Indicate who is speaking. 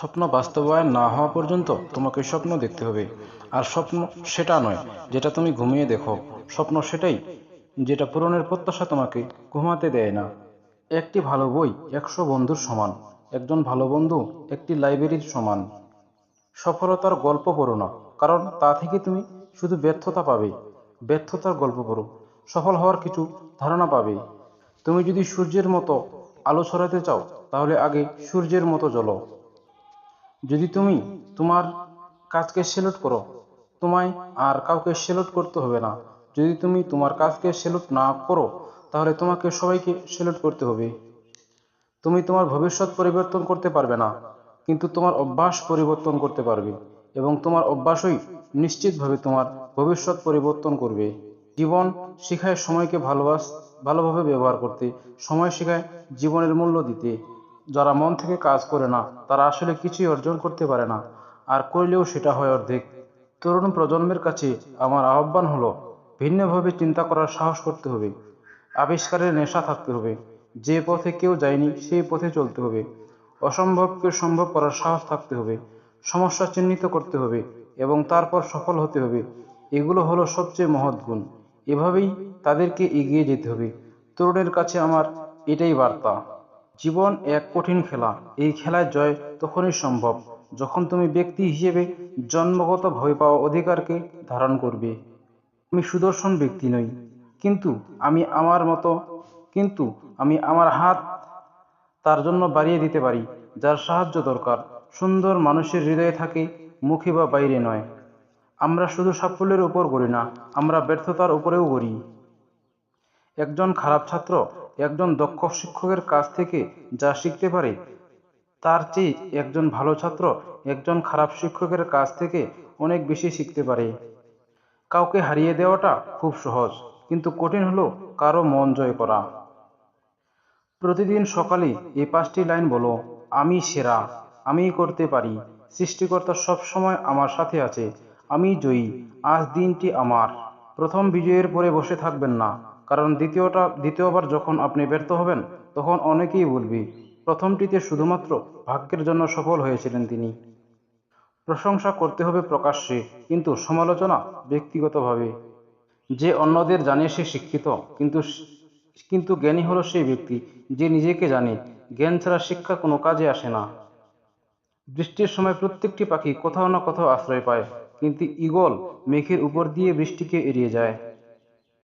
Speaker 1: স্বপ্ন বাস্তবায়ন না হওয়া পর্যন্ত তোমাকে স্বপ্ন দেখতে হবে। আর স্বপ্ন সেটা নয়, যেটা তুমি ঘুমিয়ে দেখো। স্বপ্ন সেটাই, যেটা পূরণের প্রত্যাশা তোমাকে ঘুমাতে দেয় না। একটি ভালো বই একশো বন্ধুর সমান, একজন ভালো বন্ধু একটি লাইব্রেরির সমান। সফলতার গল্প পড়ো না, কারণ তা থেকে তুমি শুধু ব্যর্থতা পাবে। ব্যর্থতার গল্প পড়ো, সফল হওয়ার কিছু ধারণা পাবে। তুমি যদি সূর্যের মতো আলো ছড়াতে চাও, তাহলে আগে সূর্যের মতো জ্বলো। যদি তুমি তোমার কাজকে সেলুট করো, তোমায় আর কাউকে সেলুট করতে হবে না। যদি তুমি তোমার কাজকে সেলুট না করো, তাহলে তোমাকে সবাইকে সেলুট করতে হবে। তুমি তোমার ভবিষ্যৎ পরিবর্তন করতে পারবে না, কিন্তু তোমার অভ্যাস পরিবর্তন করতে পারবে এবং তোমার অভ্যাসই নিশ্চিতভাবে তোমার ভবিষ্যৎ পরিবর্তন করবে। জীবন শেখায় সময়কে ভালোবাস, ভালোভাবে ব্যবহার করতে, সময় শেখায় জীবনের মূল্য দিতে। যারা মন থেকে কাজ করে না, তারা আসলে কিছুই অর্জন করতে পারে না। আর করলেও সেটা হয় অর্ধেক। তরুণ প্রজন্মের কাছে আমার আহ্বান হলো, ভিন্নভাবে চিন্তা করার সাহস করতে হবে। আবিষ্কারের নেশা থাকতে হবে। যে পথে কেউ যায়নি, সেই পথে চলতে হবে। অসম্ভবকে সম্ভব করার সাহস থাকতে হবে। সমস্যা চিহ্নিত করতে হবে এবং তারপর সফল হতে হবে। এগুলো হলো সবচেয়ে মহৎ গুণ। এভাবেই তাদেরকে এগিয়ে যেতে হবে। তরুণের কাছে আমার এটাই বার্তা। জীবন এক কঠিন খেলা। এই খেলায় জয় তখনই সম্ভব যখন তুমি ব্যক্তি হিসেবে জন্মগত ভয় পাওয়া অধিকারকে ধারণ করবে। আমি সুদর্শন ব্যক্তি নই, কিন্তু আমি আমার মতো, কিন্তু আমি আমার হাত তার জন্য বাড়িয়ে দিতে পারি, যার সাহায্য দরকার। সুন্দর মানুষের হৃদয়ে থাকে মুখে বা বাইরে নয়। আমরা শুধু সাফল্যের উপর গড়ি না, আমরা ব্যর্থতার উপরেও গড়ি একজন খারাপ ছাত্র একজন দক্ষ শিক্ষকের কাছ থেকে যা শিখতে পারে, তার চেয়ে একজন ভালো ছাত্র একজন খারাপ শিক্ষকের কাছ থেকে অনেক বেশি শিখতে পারে। কাউকে হারিয়ে দেওয়াটা খুব সহজ, কিন্তু কঠিন হলো কারও মন জয় করা। প্রতিদিন সকালে এই পাঁচটি লাইন বলো, আমি সেরা, আমি করতে পারি, সৃষ্টিকর্তা সব সময় আমার সাথে আছে, আমি জয়ী, আজ দিনটি আমার। প্রথম বিজয়ের পরে বসে থাকবেন না। কারণ দ্বিতীয়টা, দ্বিতীয়বার যখন আপনি ব্যর্থ হবেন, তখন অনেকেই বলবে, প্রথমটিতে শুধুমাত্র ভাগ্যের জন্য সফল হয়েছিলেন তিনি। প্রশংসা করতে হবে প্রকাশ্যে, কিন্তু সমালোচনা ব্যক্তিগতভাবে। যে অন্যদের জানে সে শিক্ষিত, কিন্তু কিন্তু জ্ঞানী হলো সেই ব্যক্তি যে নিজেকে জানে। জ্ঞান ছাড়া শিক্ষা কোনো কাজে আসে না। বৃষ্টির সময় প্রত্যেকটি পাখি কোথাও না কোথাও আশ্রয় পায়, কিন্তু ঈগল মেঘের উপর দিয়ে বৃষ্টিকে এড়িয়ে যায়।